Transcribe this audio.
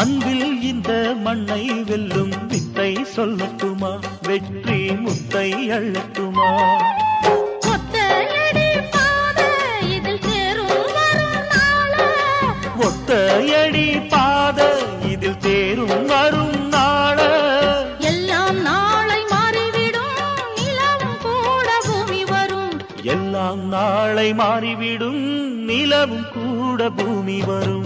இந்த மண்ணை வெல்லும் வித்தை சொல்லட்டுமா? வெற்றி முத்தை அள்ளட்டுமா? ஒத்தையடி பாதை பாத இதில் தேரும் வரும் நாள. எல்லாம் நாளை மாறிவிடும் நிலவும் கூட பூமி வரும். எல்லாம் நாளை மாறிவிடும் நிலவும் கூட பூமி வரும்.